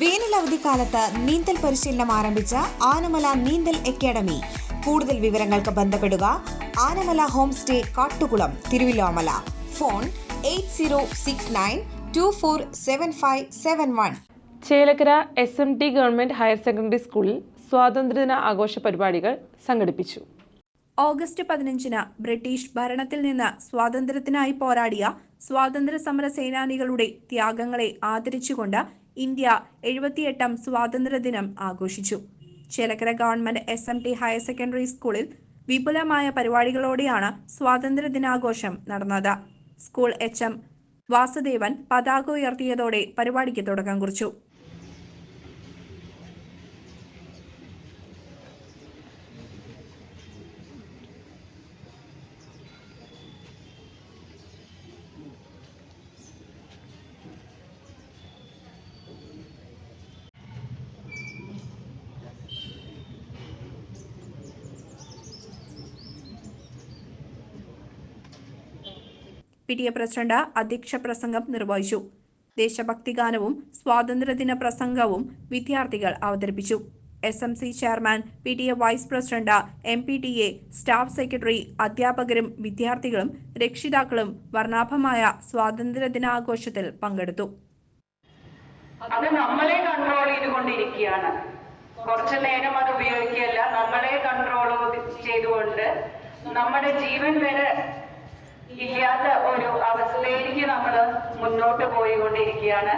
വേനൽ അവധിക്കാലത്ത് നീന്തൽ പരിശീലനം ആരംഭിച്ച ആനമല നീന്തൽ അക്കാദമി. കൂടുതൽ വിവരങ്ങൾക്ക് ബന്ധപ്പെടുക Anamala home stay Kattukulam Thiruvilwamala. Phone eight zero six nine two four seven five seven one. Chelakkara S M T government higher secondary സ്കൂളിൽ സ്വാതന്ത്ര്യദിന ആഘോഷ പരിപാടികൾ സംഘടിപ്പിച്ചു. ഓഗസ്റ്റ് പതിനഞ്ചിന് ബ്രിട്ടീഷ് ഭരണത്തിൽ നിന്ന് സ്വാതന്ത്ര്യത്തിനായി പോരാടിയ സ്വാതന്ത്ര്യ സമര സേനാനികളുടെ ത്യാഗങ്ങളെ ആദരിച്ചുകൊണ്ട് ഇന്ത്യ എഴുപത്തിയെട്ടാം സ്വാതന്ത്ര്യദിനം ആഘോഷിച്ചു. Chelakkara government S M T higher secondary സ്കൂളിൽ വിപുലമായ പരിപാടികളോടെയാണ് സ്വാതന്ത്ര്യ ദിനാഘോഷം നടന്നത്. സ്കൂൾ എച്ച് എം വാസുദേവൻ പതാക ഉയർത്തിയതോടെ പരിപാടിക്ക് തുടക്കം കുറിച്ചു. പി ടി എ പ്രസിഡന്റ് അധ്യക്ഷ പ്രസംഗം നിർവഹിച്ചു. ദേശഭക്തി ഗാനവും സ്വാതന്ത്ര്യദിന പ്രസംഗവും വിദ്യാർത്ഥികൾ അവതരിപ്പിച്ചു. S M C chairman P T A vice president M P T A staff secretary അധ്യാപകരും വിദ്യാർത്ഥികളും രക്ഷിതാക്കളും വർണാഭമായ സ്വാതന്ത്ര്യദിനാഘോഷത്തിൽ പങ്കെടുത്തു. അത് നമ്മളെ കൺട്രോൾ ചെയ്തുകൊണ്ടിരിക്കുകയാണ്. കുറച്ചു നേരം അത് ഉപയോഗിക്കുകയല്ല നമ്മളെ കൺട്രോൾ ചെയ്തുകൊണ്ട് നമ്മുടെ ജീവൻ വരെ ഇല്ലാത്ത ഒരു അവസ്ഥയിലേക്ക് നമ്മൾ മുന്നോട്ട് പോയിക്കൊണ്ടിരിക്കുകയാണ്.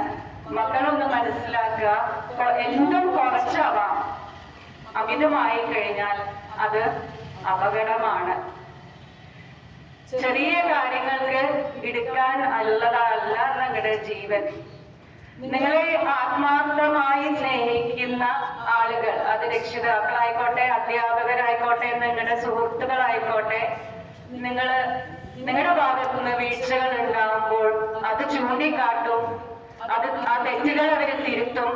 മക്കളൊന്ന് മനസ്സിലാക്കുക എന്തും കുറച്ചാവാം അമിതമായി കഴിഞ്ഞാൽ അത് അപകടമാണ്. ചെറിയ കാര്യങ്ങൾക്ക് എടുക്കാൻ അല്ലതല്ല നിങ്ങളുടെ ജീവൻ. നിങ്ങളെ ആത്മാർത്ഥമായി സ്നേഹിക്കുന്ന ആളുകൾ അത് രക്ഷിതാക്കളായിക്കോട്ടെ അധ്യാപകരായിക്കോട്ടെ നിങ്ങളുടെ സുഹൃത്തുക്കളായിക്കോട്ടെ നിങ്ങൾ നിങ്ങളുടെ ഭാഗത്തുനിന്ന് വീഴ്ചകൾ ഉണ്ടാകുമ്പോൾ അത് ചൂണ്ടിക്കാട്ടും അത് ആ തെറ്റുകൾ അവർ തിരുത്തും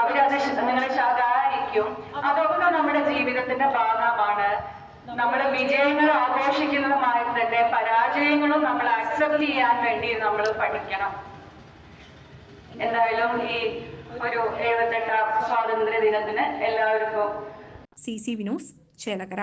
അവരത് നിങ്ങളെ ശകാരിക്കും. അതൊക്കെ നമ്മുടെ ജീവിതത്തിന്റെ ഭാഗമാണ്. നമ്മൾ വിജയങ്ങൾ ആഘോഷിക്കുന്നതുമായി തന്നെ പരാജയങ്ങളും നമ്മൾ അക്സെപ്റ്റ് ചെയ്യാൻ വേണ്ടി നമ്മൾ പഠിക്കണം. എന്തായാലും ഈ ഒരു എഴുപത്തെട്ടാം സ്വാതന്ത്ര്യ ദിനത്തിന് എല്ലാവർക്കും സി സി വിനോസ് ചേലക്കര.